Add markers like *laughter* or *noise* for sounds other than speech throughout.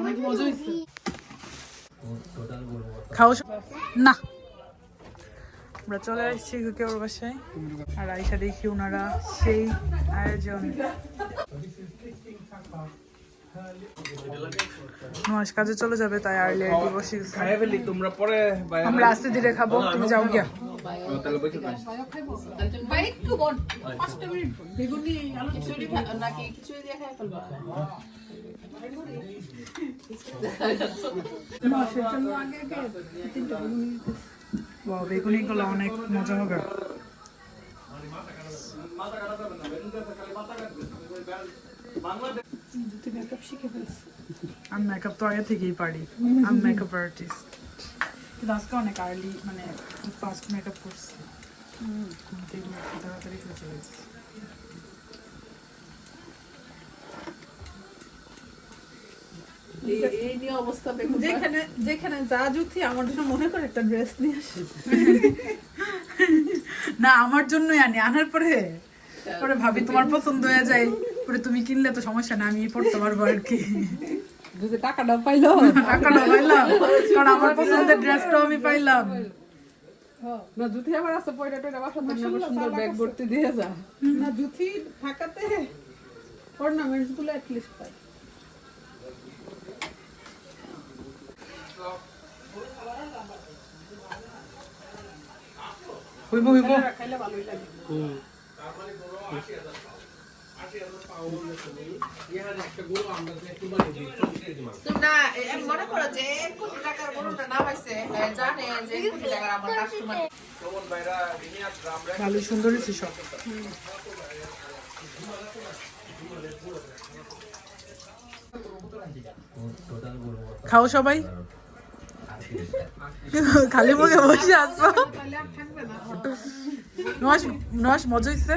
অনেক মজা হয়েছে। খাও না। আমরা চলে আসছি কেউর বাসায়। আর আইসা দেখি ওনারা সেই আয়োজন। কাজে চলে যাবে তাই আর্লি আর কি বসে। তোমরা পরে আমরা আস্তে ধীরে খাব তুমি যাও গিয়া। বেগুনি গুলো অনেক মজা হবে। আমি মেকআপ তো আগে থেকেই পারি। আমি মেকআপ আর্টিস্ট কিন্তু আজকে অনেক আর্লি মানে ফাস্ট মেকআপ করছি ঘুম থেকে তাড়াতাড়ি অবস্থা বেগুন যেখানে যেখানে যা আমার জন্য মনে করে একটা ড্রেস নিয়ে আসে না আমার জন্যই আনি আনার পরে পরে ভাবি তোমার পছন্দ হয়ে যায় পরে তুমি কিনলে তো সমস্যা না আমি পড়তে পারব আর কি যদি টাকাটা পাইলো টাকাটা পাইলাম। কারণ আমার পছন্দের ড্রেসটাও আমি পাইলাম। না জুথি আবার আছে পয়টা টয়টা বাসা সুন্দর ব্যাগ ভর্তি দিয়ে যা। না জুথি থাকাতে অর্নামেন্টসগুলো অ্যাটলিস্ট পাই। হইব হইব। খাইলে ভালোই লাগে। এ মনে করো যে এক কোটি টাকার গরুটা না পাইছে জানে যে এক কোটি টাকার আমার কাস্টমার ভালো সুন্দর হয়েছে সব। খাও সবাই। খালি মুখে বসে আসো নস নস মজা হয়েছে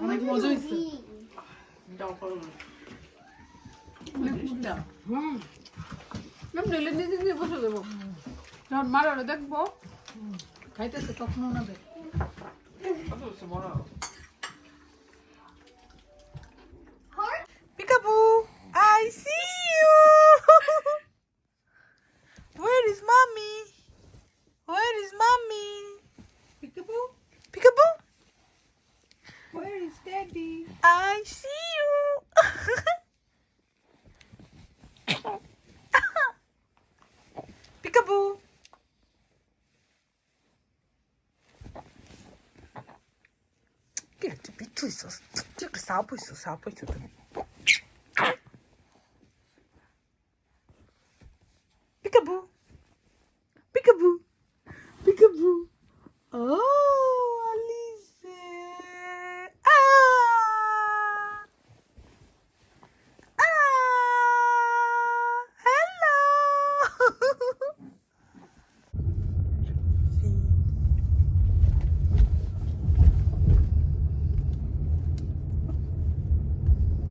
না। মজা হয়েছে। বসে দেবো। যখন মারারে দেখব। খাইতেছে তখনও না দেখ I see you. *laughs* Peekaboo. Get bir tu isos. Tik So, isos, sapo isos. Peekaboo. Peekaboo. Peekaboo. Oh.